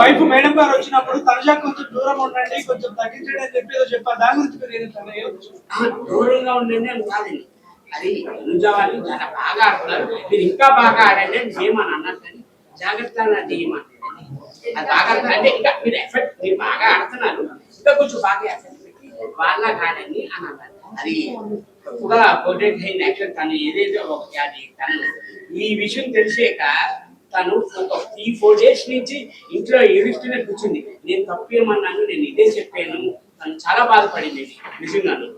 Wife madam గారు వచ్చినప్పుడు తనజా కొంచెం దూరం ఉండండి కొంచెం తగ్గించండి అని చెప్పేదో చెప్పారు. దాని గురించి మీరు ఏదంటారు? ఏమంటారు? దూరంగా ఉండండి అని కాదండి అది అనుజా చాలా బాగా ఆడుతున్నారు. మీరు ఇంకా బాగా ఆడండి అని చేయమని అన్నారు కానీ జాగ్రత్తగా అది చేయమని. అది బాగా అంటే ఇంకా మీరు ఎఫెక్ట్ మీరు బాగా ఆడుతున్నారు. ఇంకా కొంచెం బాగా ఎఫెక్ట్ పెట్టి వాళ్ళ ఆడండి అని అన్నారు. అది తప్పుగా ప్రొటెక్ట్ అయిన యాక్షన్ తను ఏదైతే ఒక అది తను ఈ విషయం తెలిసాక తను ఒక త్రీ ఫోర్ డేస్ నుంచి ఇంట్లో ఏడుస్తూనే కూర్చుంది. నేను తప్పేమన్నాను నేను ఇదే చెప్పాను. తను చాలా బాధపడింది. నిజంగాను.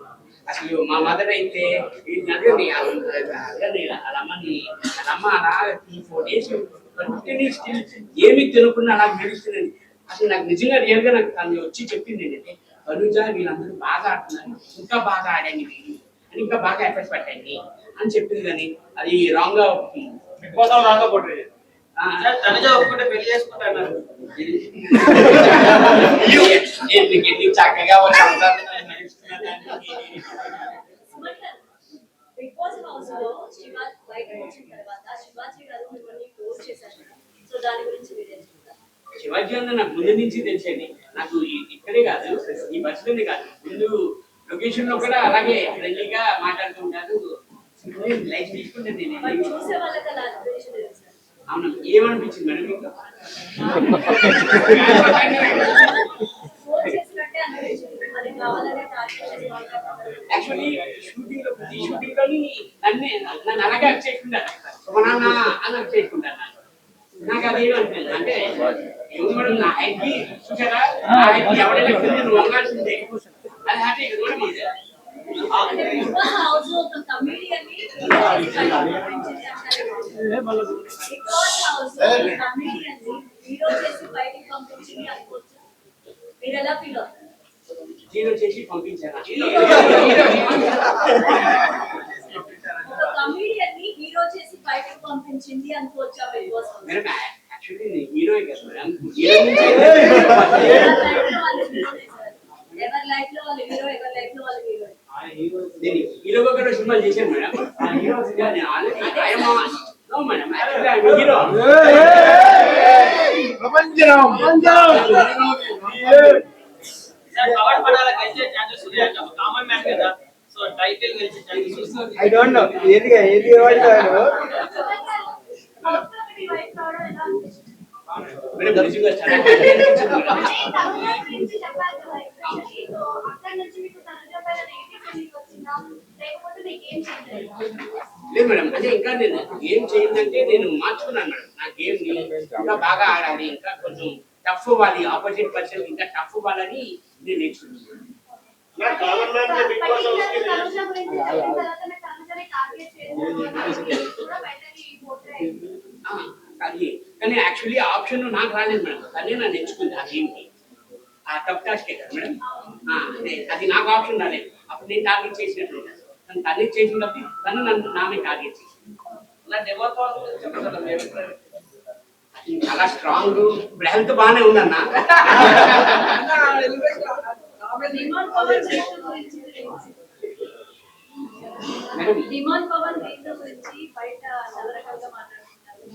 అసలు మా మదర్ అయితే ఈ నదిని అమ్మని అమ్మ అలా త్రీ ఫోర్ డేస్ కంటిన్యూస్ ఏమి తినకుండా అలా మెరుస్తున్నది అసలు నాకు నిజంగా రియల్గా నాకు తను వచ్చి చెప్పింది ఏంటంటే అనుజ వీళ్ళందరూ బాగా ఆడుతున్నారు. ఇంకా బాగా ఆడండి వీళ్ళు. అని ఇంకా బాగా ఎఫెక్ట్ పెట్టండి అని చెప్పింది కానీ అది రాంగ్గా బిగ్ బాస్ వాళ్ళు రాగా తనజా ఒప్పుకుంటే పెళ్ళి చక్కగా. బిగ్ బాస్ హౌస్లో శివ వచ్చిన తర్వాత శివాజీ గారు మిమ్మల్ని పోస్ట్ చేశారు. కదా. సో దాని గురించి మీరు శివాజీ నాకు ముందు నుంచి తెలిసేది. నాకు ఇక్కడే కాదు ఈ బస్సులోనే కాదు. ముందు లొకేషన్లో కూడా అలాగే ఫ్రెండ్లీగా మాట్లాడుతుంటారు లైఫ్ తీసుకుంటే నేను చూసే వాళ్ళకి అలా అవును. ఏమనిపించింది మేడం మీకు? ఫోన్ చేసినట్టే అనిపించింది మరి కావాలనే టార్గెట్ చేసి మాట్లాడుతున్నారు యాక్చువల్లీ షూటింగ్లో ప్రతి షూటింగ్లోని నన్నే నన్ను అలాగే అక్ చేసుకుంటాను మా నాన్న అని అక్ చేసుకుంటాను నాకు. అది ఏమనిపించింది అంటే ఏమి మేడం నా హైట్కి చూసారా? నా హైట్కి ఎవరైనా కింద నువ్వు వంగాల్సిందే అది హ్యాపీ కూడా మీదే అంటే బిగ్ బాస్ హౌస్లో ఒక కమిడియన్ని పంపించింది అంటారు. బిగ్ బాస్ హౌస్లో ఒక కమిడియన్ని హీరో చేసి బయటికి పంపించింది అనుకోవచ్చు మీరు ఎలా ఫీల్ అవుతారు జీరో చేసి పంపించాను ఒక కమిడియన్ని హీరో చేసి బయటకు పంపించింది అనుకోవచ్చా big boss house madam actually నేను హీరో కదా మేడం హీరో నుంచి ఎవరి లైఫ్లో వాళ్ళు హీరో ఎవరి లైఫ్లో వాళ్ళు హీరో నేను హీరోగా కూడా సినిమాలు చేశాను మేడం నేను ఆల్రెడీ ఐ డోంట్ నో ఏది ఏది చాలా హ్యాపీ అనిపించింది మేడం. లేదు మేడం అంటే ఇంకా నేను గేమ్ చేయాలంటే నేను మార్చుకున్నాను మేడం. నా గేమ్ని ఇంకా బాగా ఆడాలి ఇంకా కొంచెం టఫ్ అవ్వాలి ఆపోజిట్ పర్సన్ ఇంకా టఫ్ అవ్వాలని నేను నేర్చుకున్నాను. ఆ, అది కానీ యాక్చువల్లీ ఆప్షన్ నాకు రాలేదు మేడం. కానీ నేను ఎంచుకుంది ఆ గేమ్కి. ఆ టఫ్ టాస్కే కదా మేడం? ఆ, అదే, అది నాకు ఆప్షన్ రాలేదు. అప్పుడు నేను టార్గెట్ చేసినట్లు తను తనే చేసిన కాబట్టి తను నన్ను నామే టార్గెట్ చేసింది. గురించి? అది చాలా స్ట్రాంగ్ ఇప్పుడు హెల్త్ బాగానే ఉందన్న. డిమాండ్ పవన్ గురించి బయట చాలా రకాలుగా మాట్లాడుతున్నారు.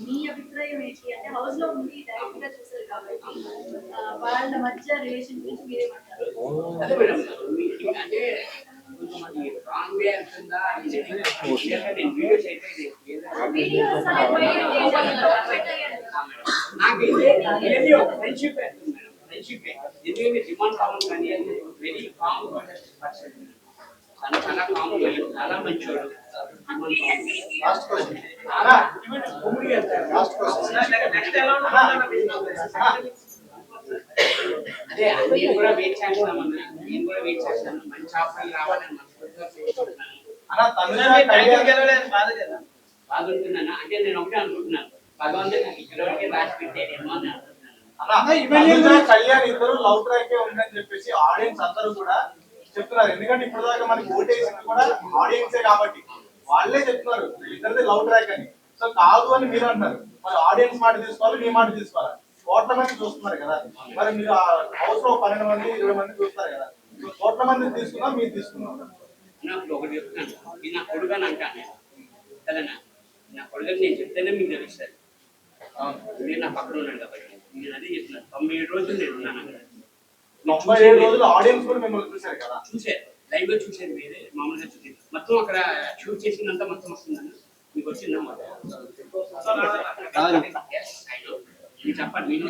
మీ అభిప్రాయం ఏంటి? అంటే హౌస్లో ఉండి డైరెక్ట్గా చూసారు కాబట్టి వాళ్ళ మధ్య రిలేషన్ గురించి మీరేమంటారు? అదే మేడం అంటే ఫ్రెండ్షిప్ ఫ్రెండ్షిప్ ఎందుకంటే డిమాండ్ కామన్ కానీ వెరీ పర్సన్ తను చాలా కామ్ చాలా మంచివాడు లాస్ట్ క్వశ్చన్ చాలా లాస్ట్ క్వశ్చన్ నెక్స్ట్ ఎలా అదే నేను కూడా వెయిట్ చేస్తున్నామన్నా నేను కూడా వెయిట్ చేస్తాను మంచి ఆఫర్లు రావాలని మనస్ఫూర్తిగా బాగుంటున్నాను? అంటే నేను ఒకటే అనుకుంటున్నాను భగవంతుడు నాకు ఇక్కడ వరకే రాసి పెట్టాడేమో అని కళ్యాణ్ ఇద్దరు లవ్ ట్రాకే ఉందని చెప్పేసి ఆడియన్స్ అందరూ కూడా చెప్తున్నారు. ఎందుకంటే ఇప్పుడు దాకా మనకి ఓటేసింది కూడా ఆడియన్సే కాబట్టి. వాళ్ళే చెప్తున్నారు ఇద్దరిది లవ్ ట్రాక్ అని. సో కాదు అని మీరు అంటున్నారు. మరి ఆడియన్స్ మాట తీసుకోవాలి మీ మాట తీసుకోవాలి? కోట్ల మంది చూస్తున్నారు కదా. మరి మీరు హౌస్లో పన్నెండు మంది ఇరవై మంది చూస్తారు కదా. సో కోట్ల మంది తీసుకున్నా మీరు తీసుకున్నారు. నాకు ఒకటి చెప్తున్నాను ఇది నా కొడుకు అని అంటాను. కదన్నా నా కొడుకు నేను చెప్తేనే మీకు తెలుస్తుంది. మీరు నా పక్కన ఉన్నాడు కాబట్టి. నేను అదే చెప్తున్నాను తొంభై ఏడు రోజులు నేను ఉన్నాను అక్కడ. తొంభై ఏడు రోజులు ఆడియన్స్ కూడా మిమ్మల్ని చూశారు కదా? చూశారు లైవ్గా చూశారు మీరే మామూలుగా చూసారు మొత్తం అక్కడ షూట్ చేసినంత మొత్తం వస్తుందని మీకు వచ్చిందా? మొత్తం? చెప్పండి మీరు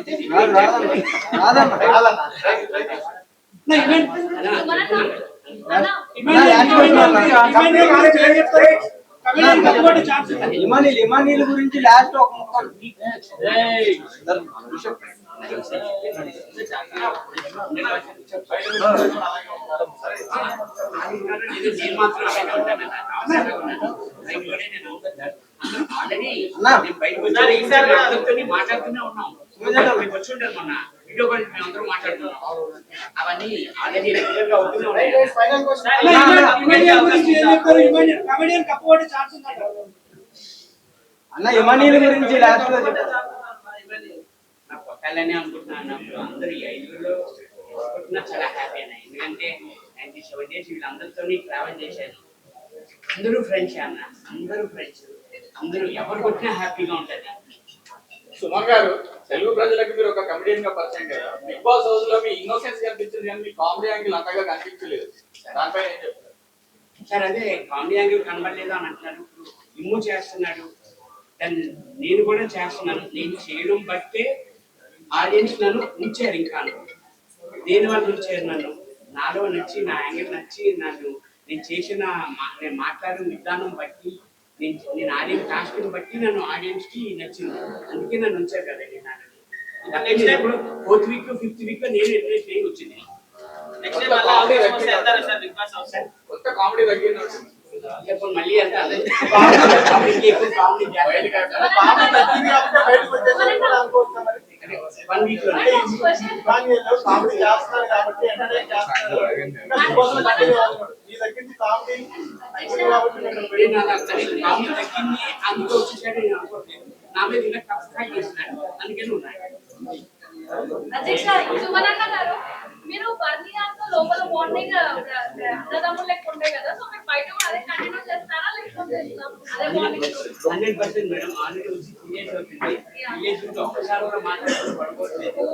ఇమానీలు ఇమానీల గురించి లాస్ట్ ఒక ముక్క ఏయ్! నేను నేను మాత్రం అలాగే ఉంటాను. అవసరంగా ఉన్నాను. బయటలోనే నేను ఉంటాను. ఆల్రెడీ అన్నా. నేను బయటకు వచ్చాను. ఈసారి అందరితోని మాట్లాడుతూనే ఉన్నాం. వచ్చి ఉంటారు మొన్న. మాట్లాడుతున్నాం. అవన్నీ ఆల్రెడీ రెగ్యులర్గా అవుతూనే ఉన్నాయి. ఫైనల్ క్వశ్చన్ అన్న, ఇమానీల గురించి లాస్ట్లో చెప్పు. నా కొట్టాలని అనుకుంటున్నాను. నాకు అందరూ ఈ ఐదుగురులో కొట్టినా చాలా హ్యాపీ అన్న. ఎందుకంటే నైన్టీ సెవెన్ డేస్ వీళ్ళందరితో ట్రావెల్ చేశాను. అందరూ ఫ్రెండ్స్ అన్న. అందరూ ఫ్రెండ్స్ అందరూ ఎవరు కొట్టినా హ్యాపీగా ఉంటుంది. సుమన్ గారు తెలుగు ప్రజలకు మీరు ఒక కమెడియన్గా పరిచయం కదా. బిగ్ బాస్ హౌస్లో మీ ఇన్నోసెన్స్ కనిపించింది కానీ మీ కామెడీ యాంగిల్ అంతగా కనిపించలేదు. దానిపై ఏం చెప్తారు? సార్ అదే కామెడీ యాంగిల్ కనబడలేదు అని అంటున్నాడు ఇప్పుడు ఇమ్ము చేస్తున్నాడు. దాన్ని నేను కూడా చేస్తున్నాను. నేను చేయడం బట్టే ఆడియన్స్ నన్ను ఉంచారు ఇంకా. దేని వల్ల ఉంచారు నన్ను. నాలో నచ్చి నా యాంగిల్ నచ్చి నన్ను నేను చేసిన మా- నేను మాట్లాడిన విధానం బట్టి నేను నేను ఆడిన కాస్ట్యూమ్ బట్టి నన్ను ఆడియన్స్కి నచ్చింది. అందుకే నన్ను ఉంచారు కదండి నన్ను ఇప్పుడు ఫోర్త్ వీక్ ఫిఫ్త్ వీక్ నేను అయ్యి వచ్చింది? కొత్త కామెడీ తగ్గింది కొత్త కామెడీ తగ్గింది ఇప్పుడు మళ్ళీ అంటే అదే కామెడీ తగ్గింది కాబట్టి బయటకు అనుకోవచ్చా మరి? వన్ వీక్లో అంటే ఈ ఇమానియల్ కామెడీ చేస్తున్నారు కాబట్టి ఎంటర్టైన్ చేస్తున్నారు ఇంకా బిగ్ బాస్లో కంటిన్యూ అవుతున్నాడు ఈ దగ్గర నుంచి కామెడీ తగ్గింది కాబట్టి మీరు నేను పెరిగి- అలా సరే కామెడీ తగ్గింది అందులో వచ్చేసాడు నేను అనుకోవట్లేదు నా మీద ఇంకా టఫ్ ఫైట్ చేస్తున్నాడు అందుకని ఉన్నాడు అధ్యక్ష సుమనన్న గారు మీరు బర్నియాతో లోపల బాండింగ్ అన్నదమ్ములు లెక్క ఉంటాయి కదా సో మీరు బయట కూడా అదే కంటిన్యూ చేస్తారా లేకపోతే అదే bonding hundred percent madam already వచ్చి త్రీ ఇయర్స్ అవుతుంది త్రీ ఇయర్స్ నుంచి ఒక్కసారి కూడా మాట్లాడుతూ పడుకోవట్లేదు